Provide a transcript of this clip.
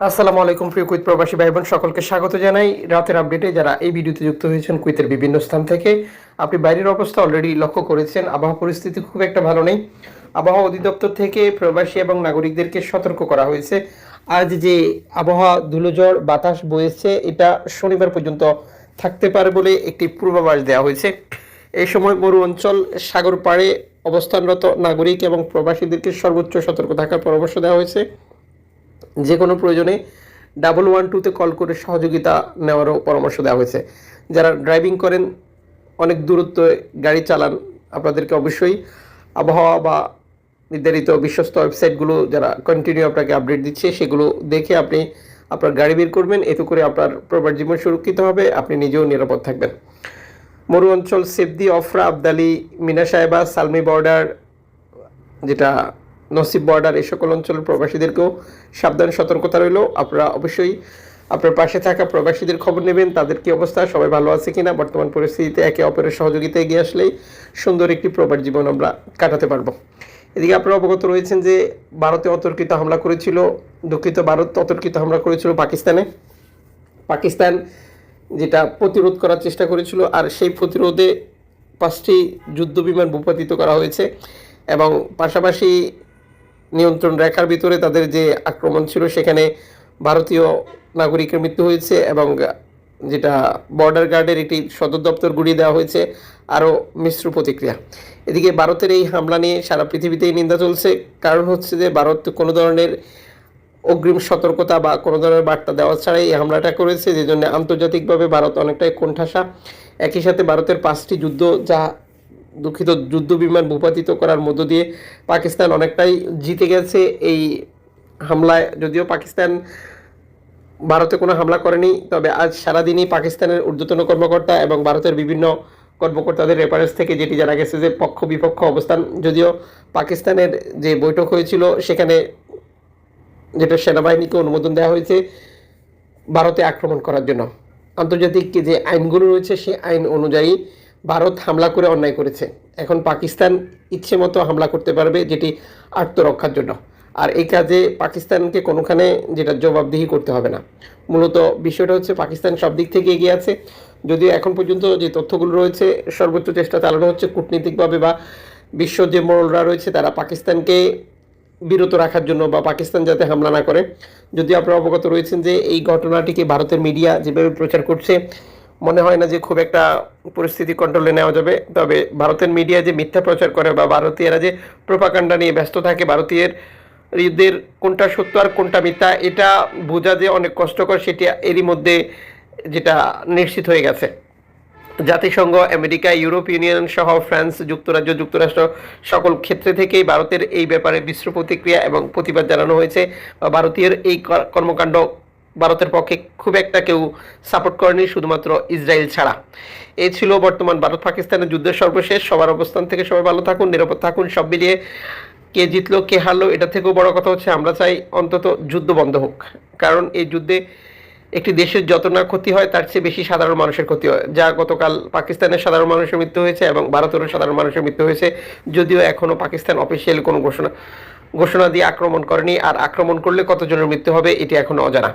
আসসালামু আলাইকুম, প্রিয় কুইত প্রবাসী ভাই বোন সকলকে স্বাগত জানাই। রাতের আপডেটে যারা এই ভিডিওতে যুক্ত হয়েছেন কুইতের বিভিন্ন স্থান থেকে, আপনি বাইরের অবস্থা অলরেডি লক্ষ্য করেছেন, আবহাওয়া পরিস্থিতি খুব একটা ভালো নেই। আবহাওয়া অধিদপ্তর থেকে প্রবাসী এবং নাগরিকদেরকে সতর্ক করা হয়েছে। আজ যে আবহাওয়া ধুলোঝড়, বাতাস বয়েছে, এটা শনিবার পর্যন্ত থাকতে পারে বলে একটি পূর্বাভাস দেওয়া হয়েছে। এই সময় মরু অঞ্চল, সাগর পাড়ে অবস্থানরত নাগরিক এবং প্রবাসীদেরকে সর্বোচ্চ সতর্ক থাকার পরামর্শ দেওয়া হয়েছে। যে কোনো প্রয়োজনে ডাবল ওয়ান টুতে কল করে সহযোগিতা নেওয়ারও পরামর্শ দেওয়া হয়েছে। যারা ড্রাইভিং করেন, অনেক দূরত্ব গাড়ি চালান, আপনাদেরকে অবশ্যই আবহাওয়া বা নির্ধারিত বিশ্বস্ত ওয়েবসাইটগুলো যারা কন্টিনিউ আপনাকে আপডেট দিচ্ছে, সেগুলো দেখে আপনি আপনার গাড়ি বের করবেন। এতে করে আপনার প্রবার জীবন সুরক্ষিত হবে, আপনি নিজেও নিরাপদ থাকবেন। মরু অঞ্চল সেফদি অফরা, আবদালি, মিনা সাহেবা, সালমি বর্ডার, যেটা নসিব বর্ডার এই সকল অঞ্চলের প্রবাসীদেরকেও সাবধান সতর্কতা রইল। আপনারা অবশ্যই আপনার পাশে থাকা প্রবাসীদের খবর নেবেন, তাদের কি অবস্থা, সবাই ভালো আছে কিনা, বর্তমান পরিস্থিতিতে একে অপরের সহযোগিতা এগিয়ে আসলেই সুন্দর একটি প্রবাস জীবন আমরা কাটাতে পারব। এদিকে আপনারা অবগত রয়েছেন যে ভারতে অতর্কিত হামলা করেছিল, দুঃখিত ভারত অতর্কিত হামলা করেছিল পাকিস্তানে। পাকিস্তান যেটা প্রতিরোধ করার চেষ্টা করেছিল, আর সেই প্রতিরোধে পাঁচটি যুদ্ধ বিমান ভূপাতিত করা হয়েছে এবং পাশাপাশি নিয়ন্ত্রণ রেখার ভিতরে তাদের যে আক্রমণ ছিল, সেখানে ভারতীয় নাগরিকের মৃত্যু হয়েছে এবং যেটা বর্ডার গার্ডের একটি সদর দপ্তর গুড়িয়ে দেওয়া হয়েছে, আরও মিশ্র প্রতিক্রিয়া। এদিকে ভারতের এই হামলা নিয়ে সারা পৃথিবীতেই নিন্দা চলছে। কারণ হচ্ছে যে, ভারত কোনো ধরনের অগ্রিম সতর্কতা বা কোনো ধরনের বার্তা দেওয়া ছাড়াই এই হামলাটা করেছে যে জন্য আন্তর্জাতিকভাবে ভারত অনেকটাই কোণঠাসা। একই সাথে ভারতের পাঁচটি যুদ্ধ যা দুঃখিত যুদ্ধ বিমান ভূপাতিত করার মধ্য দিয়ে পাকিস্তান অনেকটাই জিতে গেছে এই হামলায়। যদিও পাকিস্তান ভারতে কোনো হামলা করেনি, তবে আজ সারাদিনই পাকিস্তানের ঊর্ধ্বতন কর্মকর্তা এবং ভারতের বিভিন্ন কর্মকর্তাদের রেফারেন্স থেকে যেটি জানা গেছে যে পক্ষ বিপক্ষ অবস্থান। যদিও পাকিস্তানের যে বৈঠক হয়েছিল, সেখানে যেটা সেনাবাহিনীকে অনুমোদন দেওয়া হয়েছে ভারতে আক্রমণ করার জন্য। আন্তর্জাতিক যে আইনগুলো রয়েছে, সেই আইন অনুযায়ী ভারত হামলা করে অন্যায় করেছে। এখন পাকিস্তান ইচ্ছে মতো হামলা করতে পারবে যেটি আত্মরক্ষার জন্য। আর এই কাজে পাকিস্তানকে কোনোখানে যেটা জবাবদিহি করতে হবে না। মূলত বিষয়টা হচ্ছে পাকিস্তান সব দিক থেকে এগিয়ে আছে। যদিও এখন পর্যন্ত যে তথ্যগুলো রয়েছে, সর্বোচ্চ চেষ্টা চালানো হচ্ছে কূটনীতিকভাবে বা বিশ্ব যে মোড়লরা রয়েছে, তারা পাকিস্তানকে বিরত রাখার জন্য বা পাকিস্তান যাতে হামলা না করে। যদি আপনারা অবগত রয়েছেন যে এই ঘটনাটিকে ভারতের মিডিয়া যেভাবে প্রচার করছে মনে হয় না যে খুব একটা পরিস্থিতি কন্ট্রোলে নেওয়া যাবে। তবে ভারতের মিডিয়া যে মিথ্যা প্রচার করে বা ভারতীয়রা যে প্রোপাকাণ্ডা নিয়ে ব্যস্ত থাকে, ভারতীয়ের দের কোনটা সত্য আর কোনটা মিথ্যা, এটা বোঝা যে অনেক কষ্টকর, সেটি এরই মধ্যে যেটা নিশ্চিত হয়ে গেছে। জাতিসংঘ, আমেরিকা, ইউরোপ ইউনিয়ন সহ ফ্রান্স, যুক্তরাজ্য, যুক্তরাষ্ট্র সকল ক্ষেত্রে থেকেই ভারতের এই ব্যাপারে মিশ্র প্রতিক্রিয়া এবং প্রতিবাদ জানানো হয়েছে। ভারতীয় এই কর্মকাণ্ড ভারতের পক্ষে খুব একটা কেউ সাপোর্ট করেনি শুধুমাত্র ইসরায়েল ছাড়া। এই ছিল বর্তমান ভারত পাকিস্তানের যুদ্ধের সর্বশেষ। সবার অবস্থান থেকে সবাই ভালো থাকুন, নিরাপদ থাকুন, সব মিলিয়ে কে জিতলো, কে হারলো, এটা থেকেও বড় কথা হচ্ছে আমরা চাই অন্তত যুদ্ধ বন্ধ হোক। কারণ এই যুদ্ধে একটি দেশের যত না ক্ষতি হয়, তার চেয়ে বেশি সাধারণ মানুষের ক্ষতি হয়। যা গতকাল পাকিস্তানের সাধারণ মানুষের মৃত্যু হয়েছে এবং ভারতেরও সাধারণ মানুষের মৃত্যু হয়েছে। যদিও এখনও পাকিস্তান অফিসিয়াল কোনো ঘোষণা ঘোষণা দিয়ে আক্রমণ করেনি। আর আক্রমণ করলে কতজনের মৃত্যু হবে, এটি এখনও অজানা।